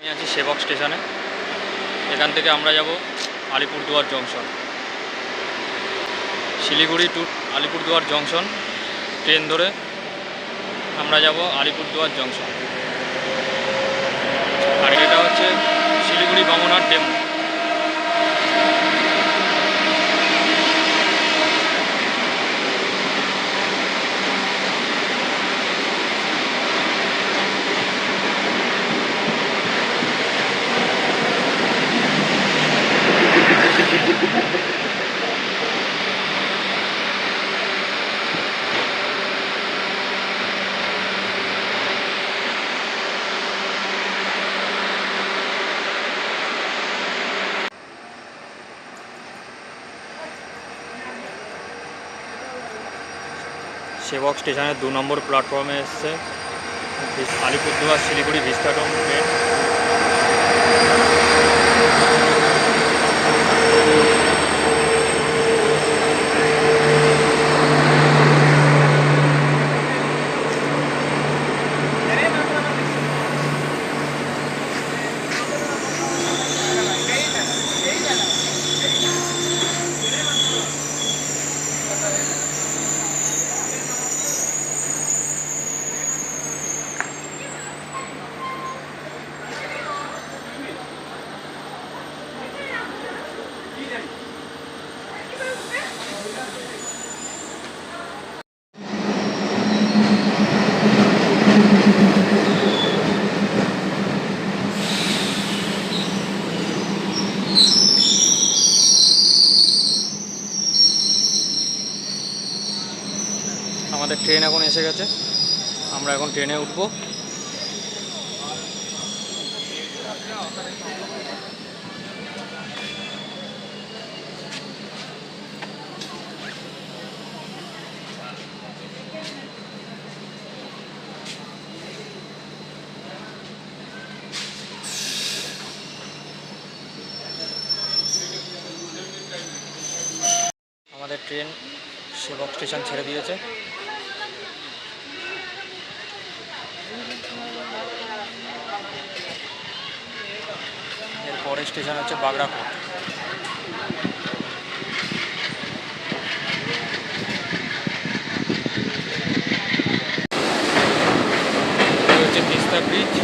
আমি আছি সেবক স্টেশনে। এখান থেকে আমরা যাব Alipurduar junction. Siliguri to Alipurduar junction train ধরে আমরা যাব আলিপুরদুয়ার জংশন। আর এটা হচ্ছে শিলিগুড়ি গমনার ডেমো সেবক স্টেশনের দু নম্বর প্ল্যাটফর্মে এসছে। আলিপুরদুয়ার শিলিগুড়ি ভিস্টাডোম ট্রেন আমাদের ট্রেন এখন এসে গেছে। আমরা এখন ট্রেনে উঠবো। আমাদের ট্রেন সেবক স্টেশন ছেড়ে দিয়েছে এর পরের স্টেশন হচ্ছে বাগড়াকোট হচ্ছে ব্রিজ।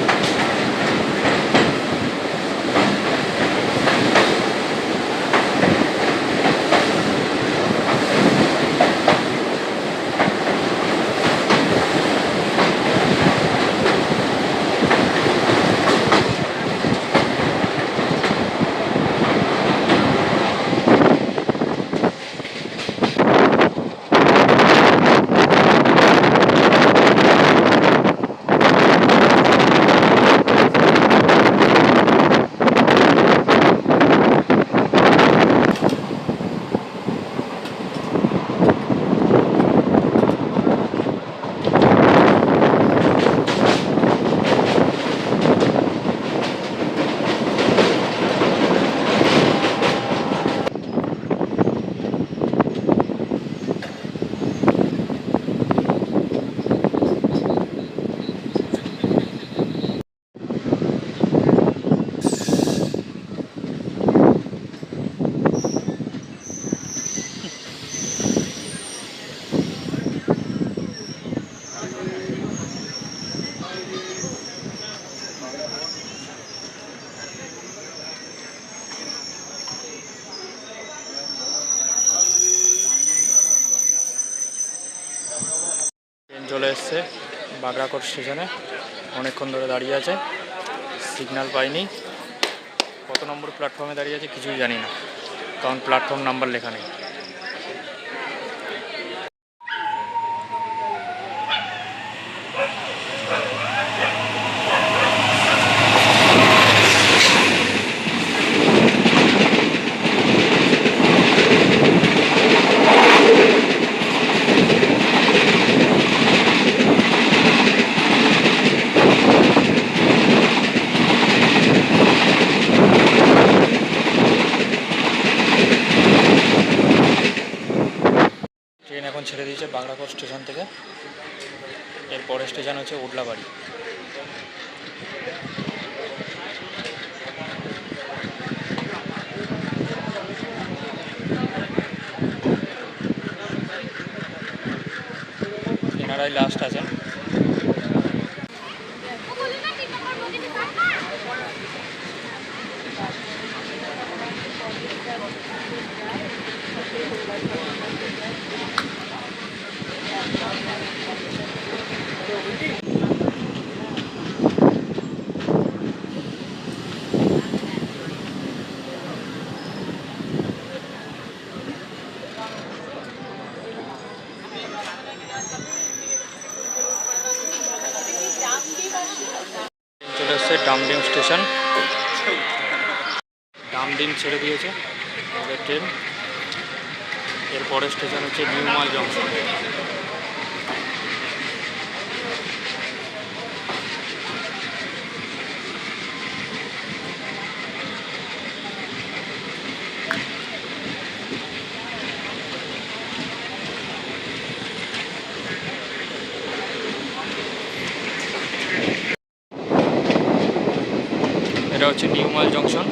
চলে এসছে বাগড়াকোট স্টেশনে। অনেকক্ষণ ধরে দাঁড়িয়ে আছে। সিগন্যাল পাইনি। কত নম্বর প্ল্যাটফর্মে দাঁড়িয়ে আছে কিছুই জানি না। কারণ প্ল্যাটফর্ম নাম্বার লেখা নেই। সাগর স্টেশন থেকে এরপরের স্টেশন হচ্ছে উডলাবাড়ি এনারাই লাস্ট আছেন Thank you. স্টেশন ডামডিম ছেড়ে দিয়েছে। আমাদের ট্রেন। এরপরের স্টেশন হচ্ছে নিউ মাল জংশন মাল জংশন।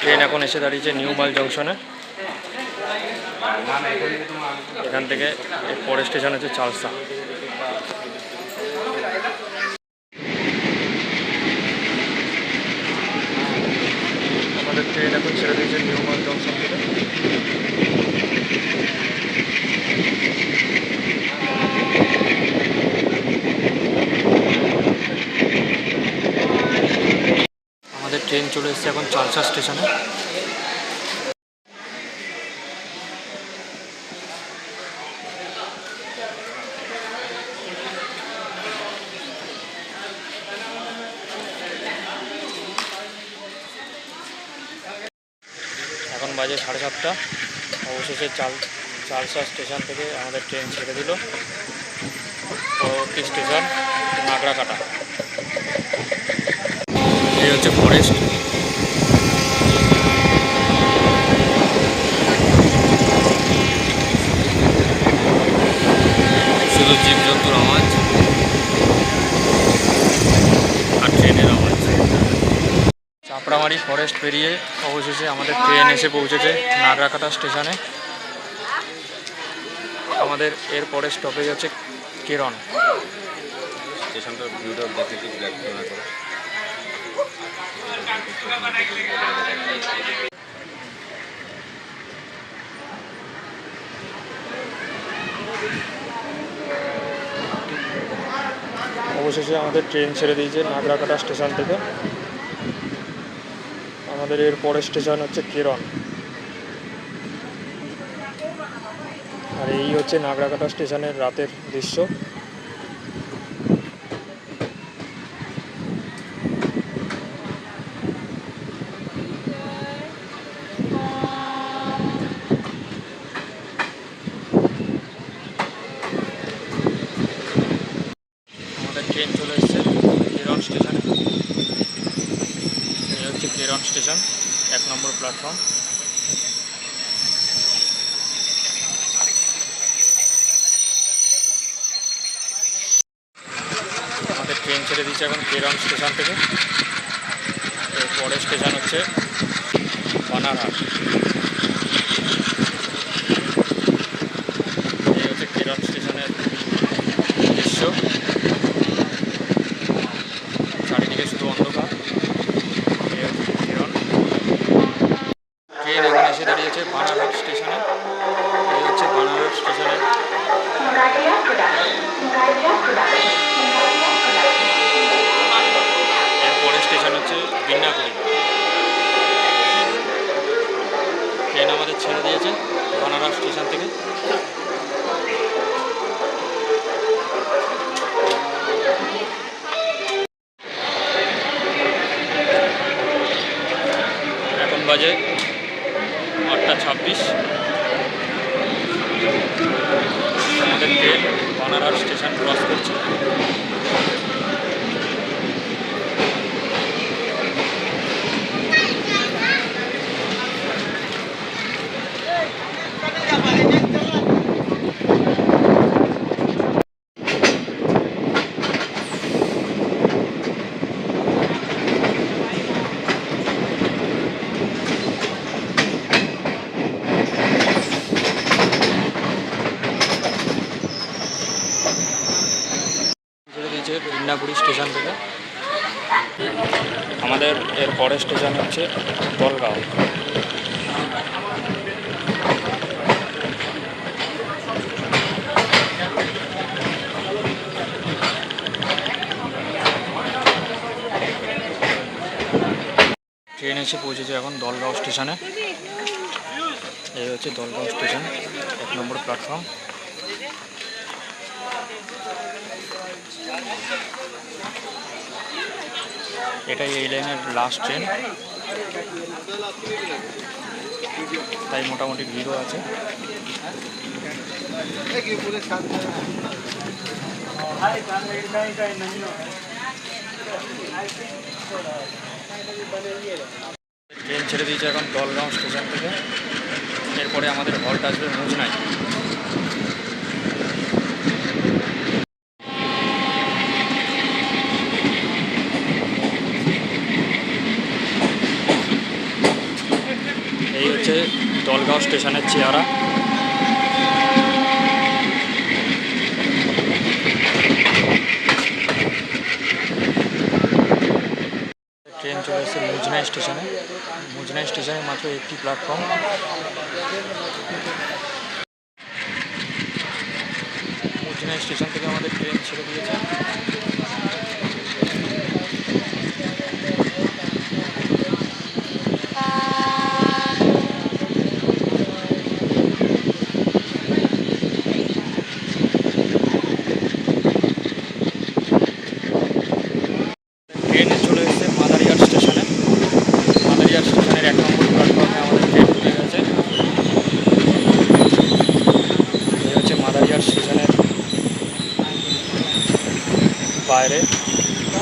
ট্রেন এখন এসে দাঁড়িয়েছে নিউ মাল জংশনে। এখান থেকে পরের স্টেশন হচ্ছে চালসা আমাদের ট্রেন এখন ছেড়ে দিয়েছে নিউ মাল জংশন থেকে। আমাদের ট্রেন চলে এসেছে এখন চালসা স্টেশনে এখন বাজে অবশেষে চাল, চালসা স্টেশন থেকে আমাদের ট্রেন ছেড়ে দিল। পরবর্তী স্টেশন নাগরাকাটা এই হচ্ছে ফরেস্ট চাপড়ামারি ফরেস্ট পেরিয়ে অবশেষে আমাদের ট্রেন এসে পৌঁছেছে নাগরাকাটা স্টেশনে আমাদের এর পরের স্টপেজ হচ্ছে কেরন। স্টেশনটার ভিউটা দেখে কি ব্ল্যাক করে করো? অবশেষে আমাদের ট্রেন ছেড়ে দিয়েছে নাগরাকাটা স্টেশন থেকে। আমাদের এর পরের স্টেশন হচ্ছে কেরন আর এই হচ্ছে নাগরাকাটা স্টেশনের রাতের দৃশ্য আমাদের ট্রেন চলে এসেছে কেরন স্টেশনে এই হচ্ছে কেরন স্টেশন, এক নম্বর প্ল্যাটফর্ম আমাদের ট্রেন ছেড়ে দিচ্ছে এখন কেরন স্টেশন থেকে। পরের স্টেশন হচ্ছে বানারহাট এই হচ্ছে কেরন স্টেশনের দৃশ্য চারিদিকে শুধু অন্ধকার এই হচ্ছে কেরন ট্রেন এখন এসে দাঁড়িয়েছে বানারহাট স্টেশনে এই হচ্ছে বানারহাট স্টেশনের এর পরের স্টেশন হচ্ছে বিন্নাগুড়ি ট্রেন আমাদের ছেড়ে দিয়েছে বানারহাট স্টেশন থেকে। এখন বাজে আটটা ছাব্বিশ আমাদের ট্রেন বানারহাট স্টেশন ক্রস করছে মিদনাপুরি স্টেশন থেকে আমাদের এর পরের স্টেশন হচ্ছে দলগাঁও ট্রেন এসে পৌঁছেছে এখন দলগাঁও স্টেশনে। এই হচ্ছে দলগাঁও স্টেশন, এক নম্বর প্ল্যাটফর্ম এটাই এই লাইনের লাস্ট ট্রেন তাই মোটামুটি ভিড়ও আছে। ট্রেন ছেড়ে দিয়েছে এখন দলগাঁও স্টেশন থেকে। এরপরে আমাদের হল্ট আসবে মুজনাই এই হচ্ছে দলগাঁও স্টেশনের চেহারা। ট্রেন চলে এসেছে মুজনাই স্টেশনে। মুজনাই স্টেশনে মাত্র একটি প্ল্যাটফর্ম মুজনাই স্টেশন থেকে আমাদের ট্রেন ছেড়ে দিয়েছে ট্রেন চলে এসেছে মাদারিহাট স্টেশনে মাদারিহাট স্টেশনের এক নম্বর প্ল্যাটফর্মে আমাদের ট্রেন ঢুকে গেছে এই হচ্ছে মাদারিহাট স্টেশনের বাইরে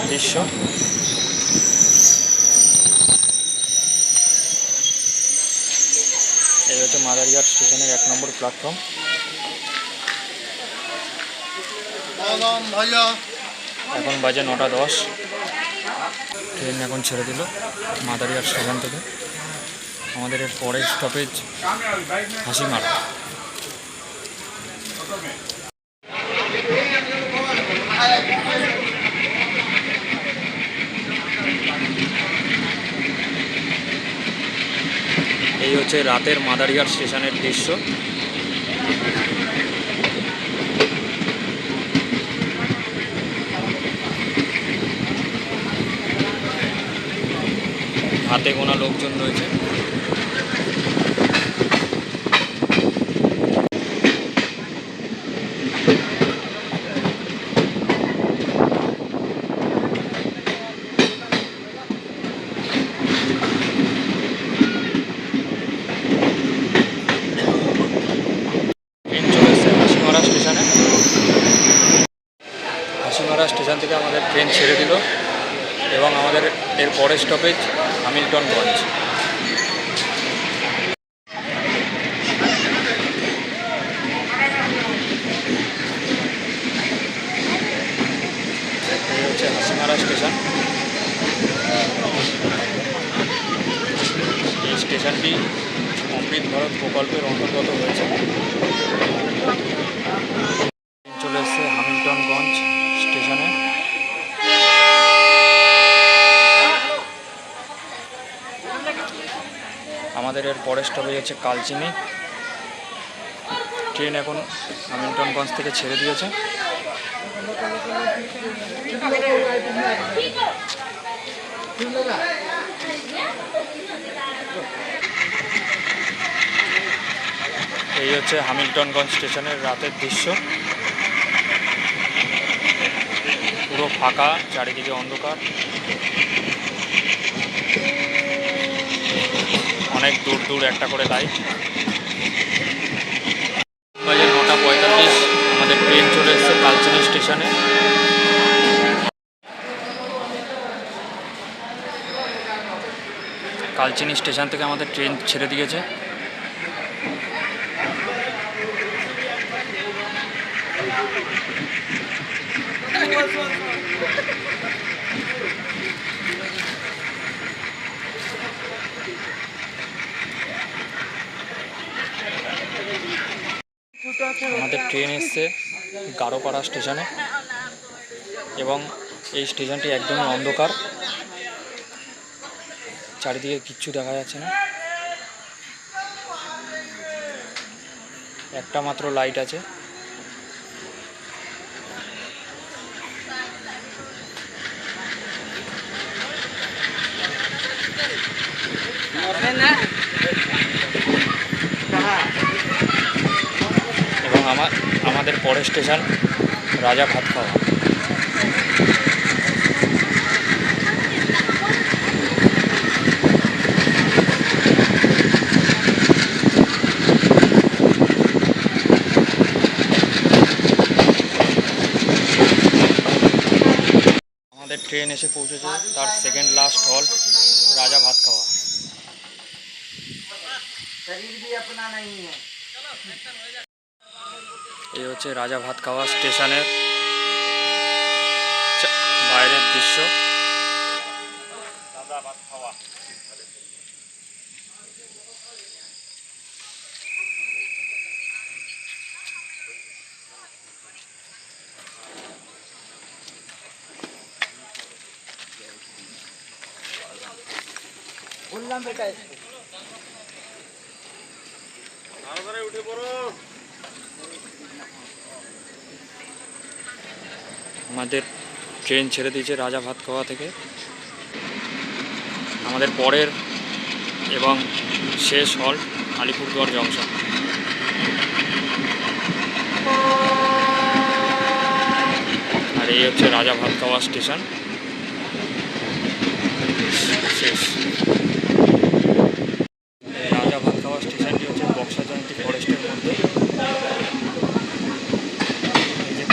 দৃশ্য এই হচ্ছে মাদারিহাট স্টেশনের এক নম্বর প্ল্যাটফর্ম। এখন বাজে নটা দশ। ট্রেন এখন ছেড়ে দিল মাদারিহাট স্টেশন থেকে। আমাদের এর পরের স্টপেজ হাসিমারা। এই হচ্ছে রাতের মাদারিহাট স্টেশনের দৃশ্য। হাতে গোনা লোকজন রয়েছে ট্রেন চলে এসেছে হাসিমারা স্টেশনে হাসিমারা স্টেশন থেকে আমাদের ট্রেন ছেড়ে দিল এবং আমাদের এর পরের স্টপেজ হামিল্টনগঞ্জ এই হচ্ছে হাসিমারা স্টেশন এই স্টেশনটি অমৃত ভারত প্রকল্পের অন্তর্গত হয়েছে চলে এসছে হামিল্টনগঞ্জ স্টেশনে। আমাদের এর পরের স্টপেজ হচ্ছে কালচিনি। ট্রেন এখন হামিল্টনগঞ্জ থেকে ছেড়ে দিয়েছে। এই হচ্ছে হামিল্টনগঞ্জ স্টেশনের রাতের দৃশ্য। পুরো ফাঁকা, চারিদিকে অন্ধকার। অনেক দূর দূর একটা করে লাইট পঁয়তাল্লিশ, আমাদের ট্রেন চলে কালচিনি স্টেশনে। কালচিনি স্টেশন থেকে আমাদের ট্রেন ছেড়ে দিয়েছে আমাদের ট্রেন এসছে গারোপাড়া স্টেশনে এবং এই স্টেশনটি একদমই অন্ধকার। চারিদিকে কিচ্ছু দেখা যাচ্ছে না। একটা মাত্র লাইট আছে এবং আমার আমাদের পরের স্টেশন রাজা ভাত খাওয়া আমাদের ট্রেন এসে পৌঁছেছে তার সেকেন্ড লাস্ট হল রাজা ভাত খাওয়া शरीर भी अपना नहीं है এই হচ্ছে রাজা ভাত খাওয়া স্টেশনের চা- বাইরের দৃশ্য। রাজা ভাত ট্রেন ছেড়ে দিয়েছে রাজা ভাত খাওয়া থেকে। আমাদের পরের এবং শেষ হল আলিপুরদুয়ার জংশন। আর এই হচ্ছে রাজা ভাত খাওয়া স্টেশন। শেষ এই রাজা ভাত খাওয়া স্টেশনটি হচ্ছে বক্সা জয়ন্তী ফরেস্টের মধ্যে এই যে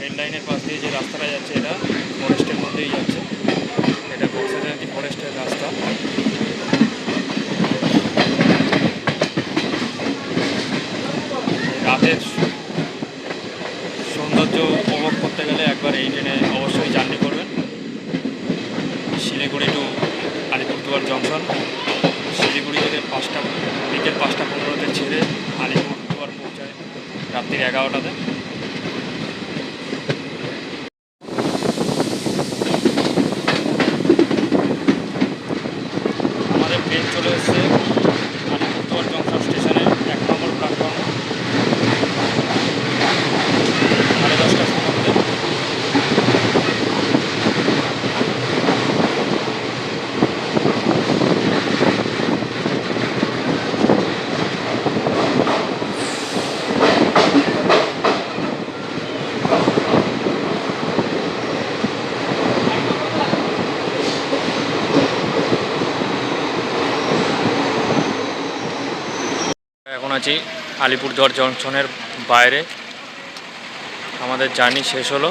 রেল লাইনের পাশ দিয়ে যে রাস্তাটা যাচ্ছে এটা ফরেস্টের মধ্যেই যাচ্ছে এটা বক্সা জয়ন্তী ফরেস্টের রাস্তা এই রাতের সৌন্দর্য উপভোগ করতে গেলে একবার এই ট্রেনে অবশ্যই জার্নি করবেন। Siliguri to Alipurduar junction. Siliguri থেকে পাঁচটা, বিকেল পাঁচটা পনেরোতে ছেড়ে আলিপুরদুয়ার পৌঁছায় রাত্রির এগারোটাতে আমাদের ট্রেন চলে এসেছে আলিপুরদুয়ার জংশন স্টেশনে এক নম্বর প্ল্যাটফর্মে সাড়ে দশটার মধ্যে এখন আছি আলিপুরদুয়ার জংশনের বাইরে। আমাদের জার্নি শেষ হলো।